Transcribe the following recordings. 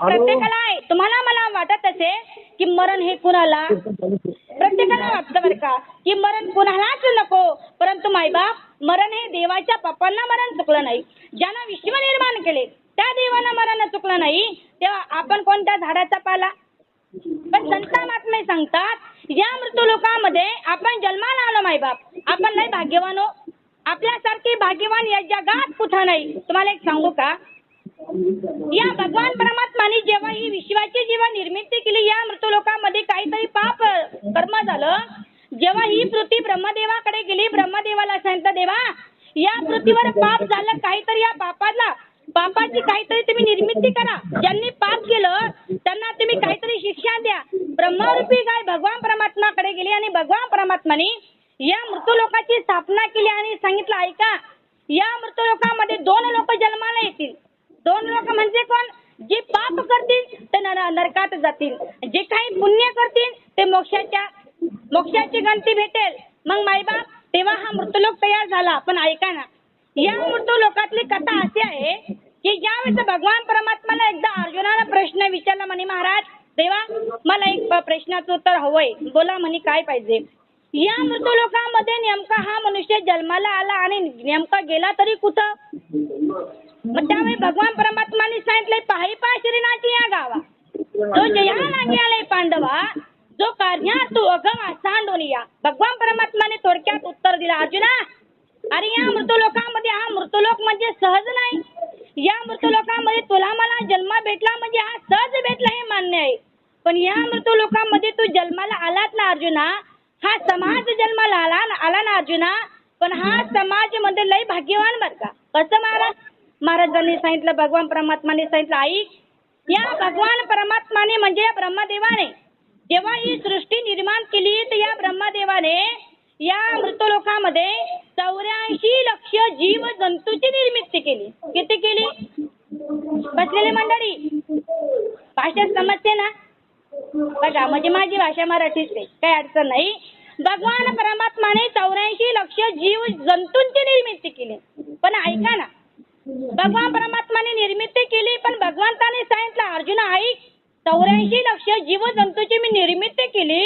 प्रत्येकाला तुम्हाला मला वाटत असे की मरण हे कुणाला? प्रत्येकाला वाटतं बरं का की मरण कुणालाच नको. परंतु मायबाप मरण हे देवाच्या पप्पांना मरण चुकलं नाही. ज्यानं विश्व निर्माण केले त्या देवाला मरण चुकलं नाही. तेव्हा आपण कोणत्या झाडाचा पाला? पण संत महात्मे सांगतात या मृत्यू लोकांमध्ये आपण जन्माला आलो मायबाप. आपण नाही भाग्यवान हो. आपल्यासारखी भाग्यवान या जगात कुठं नाही. तुम्हाला एक सांगू का? या भगवान परमात्माने जेव्हा ही विश्वाची जेव्हा निर्मिती केली या मृत्यू लोकांमध्ये काहीतरी पाप कर्म झालं. जेव्हा ही पृथ्वी ब्रह्मदेवाकडे गेली ब्रह्मदेवाला सांगितलं देवा या पृथ्वीवर पाप झालं काहीतरी या पापाला पापाची काहीतरी तुम्ही निर्मिती करा. ज्यांनी पाप केलं त्यांना तुम्ही काहीतरी शिक्षा द्या. ब्रह्मरूपी काय भगवान परमात्माकडे गेली आणि भगवान परमात्माने या मृत्यू लोकाची स्थापना केली आणि सांगितलं ऐका या मृत्यू लोकांमध्ये दोन लोक जन्माला येतील. दोन लोक म्हणजे कोण? जे पाप करतील ते नरकात जातील. जे काही पुण्य करतील ते मोक्षाच्या मोक्षाची गणती भेटेल. मग मायबाप तेव्हा हा मृत्यूलोक तयार झाला. पण ऐका ना या मृत्यूलोकातली कथा अशी आहे की ज्यावेळेस भगवान परमात्माला एकदा अर्जुनाला प्रश्न विचारला म्हणे महाराज देवा मला एक प्रश्नाचं उत्तर हवंय. बोला म्हणे काय पाहिजे? या मृतलोकामध्ये नेमका हा मनुष्य जन्माला आला आणि नेमका गेला तरी कुठं? मग त्यावेळी भगवान परमात्माने सांगितलंय पाही पा श्रीनाथी या गावा तो जया लागे आलाय पांडवा जो कार्या तू अगम सांडून या भगवान परमात्माने थोडक्यात उत्तर दिला अर्जुना अरे या मृत्यूलोकामध्ये हा मृतलोक म्हणजे सहज नाही. या मृत्यूलोकामध्ये तुला मला जन्म भेटला म्हणजे हा सहज भेटला हे मान्य आहे. पण या मृत्यूलोकामध्ये तू जन्माला आलात ना अर्जुना. हा समाज जन्माला आला आला ना अर्जुना. पण हा समाजमध्ये लय भाग्यवान बर का. कसं महाराज? महाराजांनी सांगितलं भगवान परमात्माने सांगितलं आई या भगवान परमात्माने म्हणजे या ब्रह्मदेवाने. जेव्हा ही सृष्टी निर्माण केली तर या ब्रह्मदेवाने या मृतलोकामध्ये चौऱ्याऐंशी लक्ष जीव जंतूची निर्मिती केली. किती केली? बसलेली मंडळी भाषा समजते ना? बघा म्हणजे माझी भाषा मराठीच आहे काही अडचण नाही. भगवान परमात्माने चौऱ्याऐंशी लक्ष जीव जंतूंची निर्मिती केली. पण ऐका ना भगवान परमात्माने निर्मिती केली पण भगवंताने सांगितलं अर्जुन ऐक चौऱ्याऐंशी लक्ष जीव जंतूची मी निर्मिती केली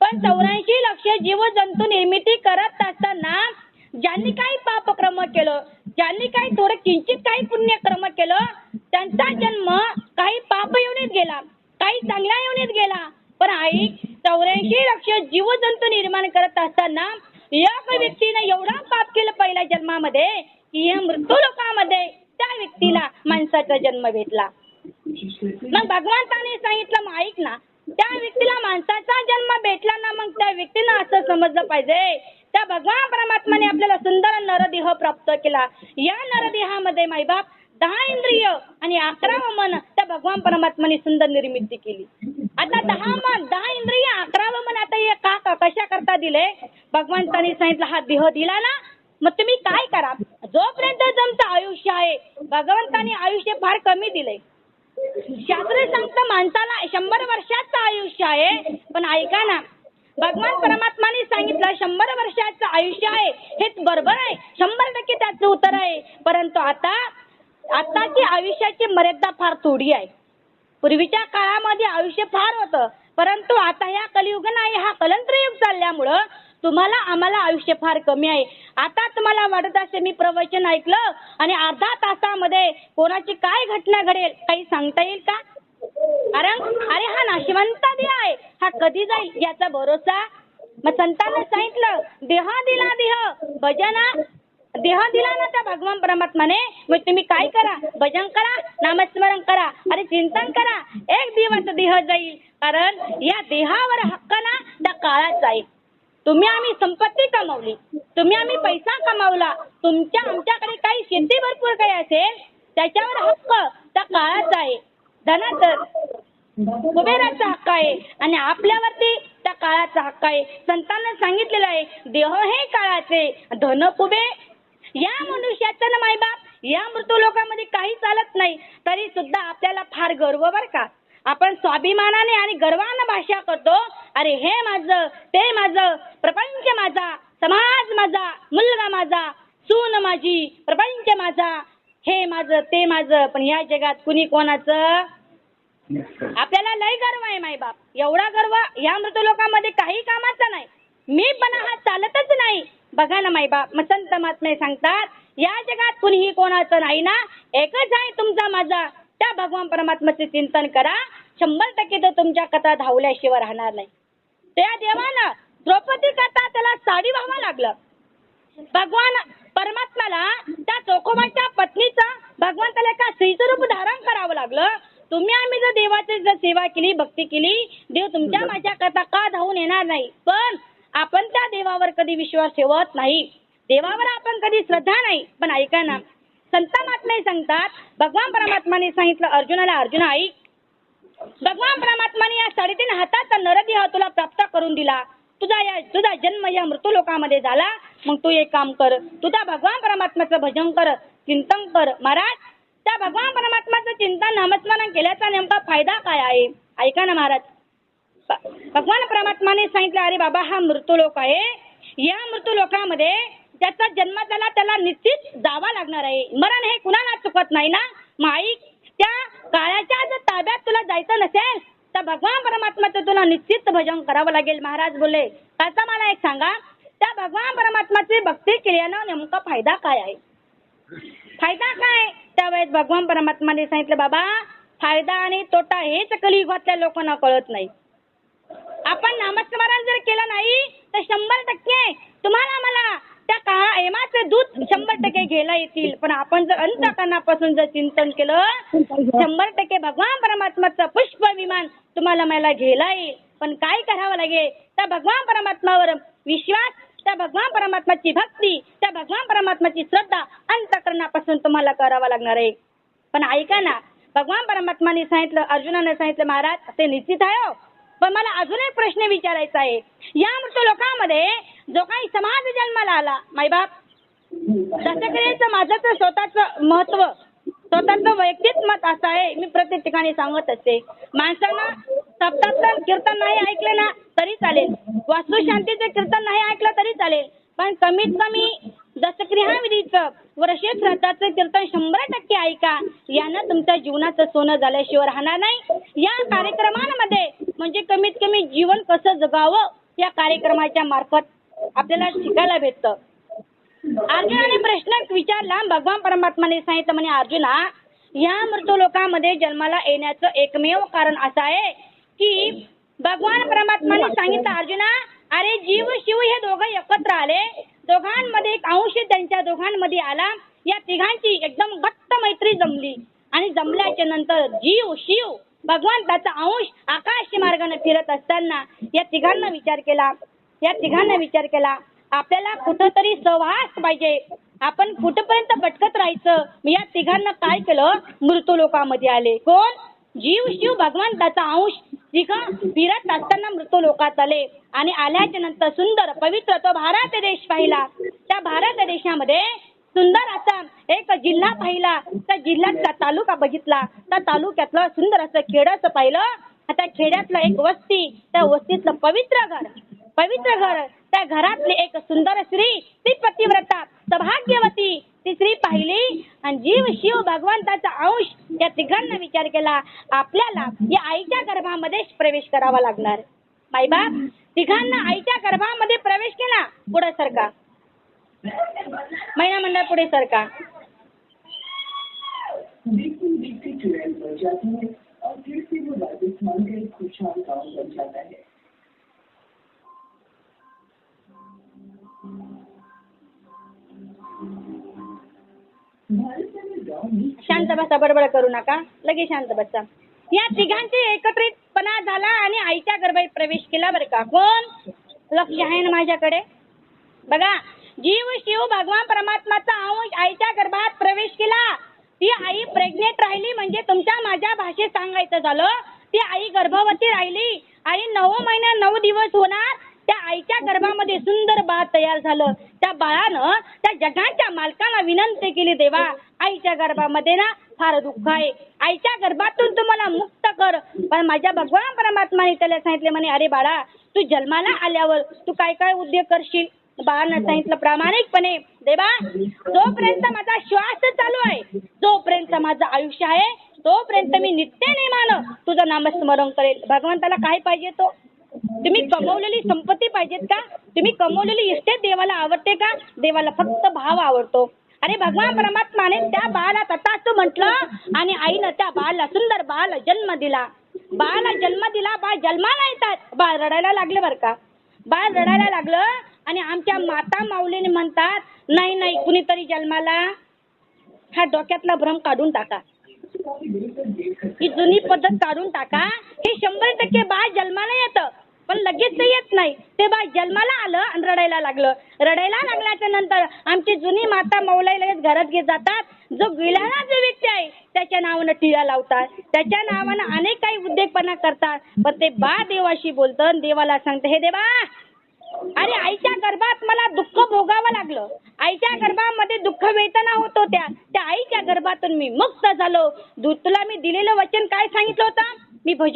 पण चौऱ्याऐंशी लक्ष जीव जंतू निर्मिती करत असताना ज्यांनी काही पापक्रम केलं ज्यांनी काही थोडं किंचित काही पुण्यक्रम केलं त्यांचा जन्म काही पाप योनीत गेला काही चांगल्या योनीत गेला. पण आई चौऱ्याऐंशी लक्ष जीवजंतू निर्माण करत असताना एक व्यक्तीने एवढा पाप केलं पहिल्या जन्मामध्ये की या मृत्यू लोकांमध्ये त्या व्यक्तीला माणसाचा जन्म भेटला. मग भगवंताने सांगितलं मग ऐक ना त्या व्यक्तीला माणसाचा जन्म भेटला ना मग त्या व्यक्तीनं असं समजलं पाहिजे. त्या भगवान परमात्माने आपल्याला सुंदर नरदेह प्राप्त केला. या नरदेहामध्ये माईबाप दहा इंद्रिय आणि अकरा मन त्या भगवान परमात्माने सुंदर निर्मिती केली. आता दहा मन दहा इंद्रिय अकरा मन आता हे का का- कशा करता दिले? भगवंताने सांगितलं हा देह दिला ना मग तुम्ही काय करा? जोपर्यंत तुमचं आयुष्य आहे भगवंताने आयुष्य फार कमी दिलंय. शास्त्र सांगतं माणसाला शंभर वर्षाचं आयुष्य आहे पण ऐका ना भगवान परमात्माने सांगितलं शंभर वर्षाचं आयुष्य आहे हे बरोबर आहे शंभर टक्के त्याचं उत्तर आहे. परंतु आता आताची आयुष्याची मर्यादा फार थोडी आहे. पूर्वीच्या काळामध्ये आयुष्य फार होतं परंतु आता ह्या कलियुग नाही हा कलंत्र युग चालल्यामुळं तुम्हाला आम्हाला आयुष्य फार कमी आहे. आता तुम्हाला वाटत असेल मी प्रवचन ऐकलं आणि अर्धा तासामध्ये कोणाची काय घटना घडेल काही सांगता येईल का? कारण अरे हा नाशिवंत देह आहे. हा कधी जाईल याचा भरोसा? मग संतांना सांगितलं देह दिला देह. भजना देह दिला ना त्या भगवान परमात्माने. मग तुम्ही काय करा? भजन करा नामस्मरण करा अरे चिंतन करा. एक दिवस देह जाईल. कारण या देहावर हक्क ना त्या काळात जाईल तुम्ही आम्ही संपत्ती कमावली. तुम्ही आम्ही पैसा कमावला. तुमच्या आमच्याकडे काही शेती भरपूर काही असेल त्याच्यावर हक्क त्या काळाचा आहे. धनातर कुबेराचा हक्क आहे. आणि आपल्यावरती त्या काळाचा हक्क आहे. संतांना सांगितलेलं आहे देह हे काळाचे धन कुबे. या मनुष्याचं ना मायबाप या मृत्यू लोकांमध्ये काही चालत नाही. तरी सुद्धा आपल्याला फार गर्व बर का? आपण स्वाभिमानाने आणि गर्वानं भाषा करतो अरे हे माझं ते माझं प्रपंच माझा समाज माझा मुलगा माझा सून माझी प्रपंच माझा. हे माझं ते माझं पण या जगात कुणी कोणाचं? आपल्याला लय गर्व आहे मायबाप एवढा गर्व या मृतलोकामध्ये काही कामाचा नाही. मी पण हा चालतच नाही. बघा ना मायबाप मग संत महात्मे सांगतात या जगात कुणीही कोणाचं नाही ना एकच आहे तुमचा माझा. त्या भगवान परमात्म्याचे चिंतन करा. शंभर टक्के तर तुमच्या कथा धावल्याशिवाय राहणार नाही. त्या देवानं द्रौपदी कथा त्याला साडी व्हावं लागलं. भगवान परमात्म्याला त्या चोखोबाच्या पत्नीचं भगवंताला एका स्त्रीचं रूप धारण करावं लागलं. तुम्ही आम्ही जर देवाची जर सेवा केली भक्ती केली देव तुमच्या माझ्या कथा का धावून येणार नाही? पण आपण त्या देवावर कधी विश्वास ठेवत नाही. देवावर आपण कधी श्रद्धा नाही. पण ऐका ना संत महात्मे सांगतात भगवान परमात्माने सांगितलं अर्जुनाला अर्जुन ऐक. भगवान परमात्माने या साडेतीन हाताचा नरदेह तुला प्राप्त करून दिला. तुझा या तुझा जन्म या मृत्यू लोकामध्ये झाला. मग तू एक काम कर. तुझा भगवान परमात्म्याचं भजन कर चिंतन कर महाराज. त्या भगवान परमात्म्याचं चिंतन नामस्मरण केल्याचा नेमका फायदा काय आहे? ऐका ना महाराज. भगवान परमात्माने सांगितलं अरे बाबा हा मृत्यू लोक आहे. या मृत्यू लोकामध्ये ज्याचा जन्म झाला त्याला निश्चित जावा लागणार आहे. मरण हे कुणाला चुकत नाही ना? माईक काळाच्या जर ताब्यात तुला जायचं नसेल तर भगवान परमात्माचं तुला निश्चित भजन करावं लागेल महाराज बोलले. आता मला एक सांगा त्या भगवान परमात्माची भक्ती केल्यानं नेमका फायदा काय आहे? फायदा काय? त्यावेळेस भगवान परमात्माने सांगितलं बाबा फायदा आणि तोटा हेच कलियुगातल्या लोकांना कळत नाही. आपण नामस्मरण जर केलं नाही तर शंभर टक्के तुम्हाला मला त्या काळा एमाचे दूध शंभर टक्के घ्यायला येतील. पण आपण जर अंतकरणापासून जर चिंतन केलं शंभर टक्के भगवान परमात्माचं पुष्प विमान तुम्हाला मला घ्यायला येईल. पण काय करावं लागेल त्या भगवान परमात्मावर विश्वास त्या भगवान परमात्माची भक्ती त्या भगवान परमात्माची श्रद्धा अंतकरणापासून तुम्हाला करावं लागणार आहे. पण ऐका ना भगवान परमात्माने सांगितलं अर्जुनाने सांगितलं महाराज ते निश्चित आहे हो. पण मला अजून एक प्रश्न विचारायचा आहे. या मृत्यू लोकांमध्ये जो काही समाज जन्माला आला मायबाप दशक्रियेच माझं तर महत्त्व स्वतःचं वैयक्तिक मत असं आहे मी प्रत्येक ठिकाणी सांगत असते. माणसांना सप्ताचं कीर्तन नाही ऐकलं ना तरी चालेल. वास्तुशांतीचं कीर्तन नाही ऐकलं तरी चालेल. पण कमीत कमी जसं दशक्रियाविधीचं वर्ष श्राद्धाचं कीर्तन शंभर टक्के ऐका. यानं तुमच्या जीवनाचं सोनं झाल्याशिवाय राहणार नाही. या कार्यक्रमांमध्ये म्हणजे कमीत कमी जीवन कसं जगावं या कार्यक्रमाच्या मार्फत आपल्याला शिकायला भेटतं. अर्जुनाने प्रश्न विचारला भगवान परमात्माने सांगितलं म्हणे अर्जुना या मृत्यू लोकांमध्ये जन्माला येण्याचं एकमेव कारण असं आहे की भगवान परमात्माने सांगितलं अर्जुना अरे जीव शिव हे दोघं एकत्र आले दोघांमध्ये एक अंश त्यांच्या दोघांमध्ये आला. या तिघांची एकदम घट्ट मैत्री जमली. आणि जमल्याच्या नंतर जीव शिव भगवान त्याचा अंश आकाश मार्गाने फिरत असताना या तिघांना विचार केला. या तिघांना विचार केला. आपल्याला कुठंतरी सहवास पाहिजे. आपण कुठपर्यंत भटकत राहायचं? मी या तिघांना काय केलं? मृत्यू लोकांमध्ये आले. कोण? जीव शिव भगवान त्याचा अंश तिघ फिरत असताना मृत्यू लोकात आले आणि आल्याच्यानंतर सुंदर पवित्र तो भारत देश पाहिला. त्या भारत देशामध्ये सुंदर असा एक जिल्हा पाहिला. त्या जिल्ह्यातला तालुका बघितला. त्या तालुक्यातलं सुंदर असं खेड्याचं पाहिलं. त्या खेड्यातलं एक वस्ती त्या वस्तीतलं पवित्र घर. पवित्र घर. त्या घरातली एक सुंदर स्त्री ती पतिव्रता सौभाग्यवती ती स्त्री पाहिली. आणि जीव शिव भगवंताचा अंश या तिघांना विचार केला आपल्याला या आईच्या गर्भामध्ये प्रवेश करावा लागणार माईबाप तिघांना आईच्या गर्भामध्ये प्रवेश केला पुढे सरका महिना मंडळ पुढे सरका खुशहाल बन जाता है शांत बसा बडबड करू नका. लगेच शांत बसा. या तिघांचे एकत्रितपणा झाला आणि आईच्या गर्भात प्रवेश केला बरं का. कोण? लक्ष आहे ना माझ्याकडे? बघा जीव शिव भगवान परमात्माचा अंश आईच्या गर्भात प्रवेश केला. ती आई प्रेग्नेंट राहिली म्हणजे तुमच्या माझ्या भाषेत सांगायचं झालं. ती आई गर्भवती राहिली. आणि नऊ महिने नऊ दिवस होणार. त्या आईच्या गर्भामध्ये सुंदर बाळ तयार झालं. त्या बाळानं त्या जगाच्या मालकाला विनंती केली देवा आईच्या गर्भामध्ये ना फार दुःख आहे. आईच्या गर्भातून तुम्हाला मुक्त कर. पण माझ्या भगवान परमात्माने त्याला सांगितले म्हणे अरे बाळा तू जन्माला आल्यावर तू काय काय उद्योग करशील? बाळानं सांगितलं प्रामाणिकपणे देवा जोपर्यंत माझा श्वास चालू आहे जोपर्यंत माझं आयुष्य आहे तोपर्यंत मी नित्य नेमानं तुझं नामस्मरण करेल. भगवंताला काय पाहिजे तो? तुम्ही कमवलेली संपत्ती पाहिजेत का? तुम्ही कमवलेली इस्टेट देवाला आवडते का? देवाला फक्त भाव आवडतो. अरे भगवान परमात्माने त्या बाळाला तथास्तु म्हटलं आणि आईनं त्या बाळाला सुंदर बाळाला जन्म दिला. बाळाला जन्म दिला बाळ जन्माला येतात. बाळ रडायला लागले बरं का? बाळ रडायला लागलं आणि आमच्या माता माऊलीने म्हणतात नाही नाही कुणीतरी जन्माला. हा डोक्यातला भ्रम काढून टाका. ही जुनी पद्धत काढून टाका. हे शंभर टक्के बाळ जन्माला येतं. पण लगेच ते येत नाही. ते बा जन्माला आलं आणि रडायला लागलं. रडायला लागल्याच्या नंतर आमची जुनी माता मौलाई लगेच घरात घेत जातात. जो गिळाला जो व्यक्ती आहे त्याच्या नावानं टिळा लावतात. त्याच्या नावानं अनेक काही उद्योगपणा करतात. पण ते बा देवाशी बोलतं आणि देवाला सांगतं हे देवा अरे आईच्या गर्भात मला दुःख भोगावं लागलं. आईच्या गर्भामध्ये दुःख वेदना होत होत्या. त्या आईच्या गर्भातून मी मुक्त झालो. तुला मी दिलेलं वचन काय सांगितलं होतं? मी भज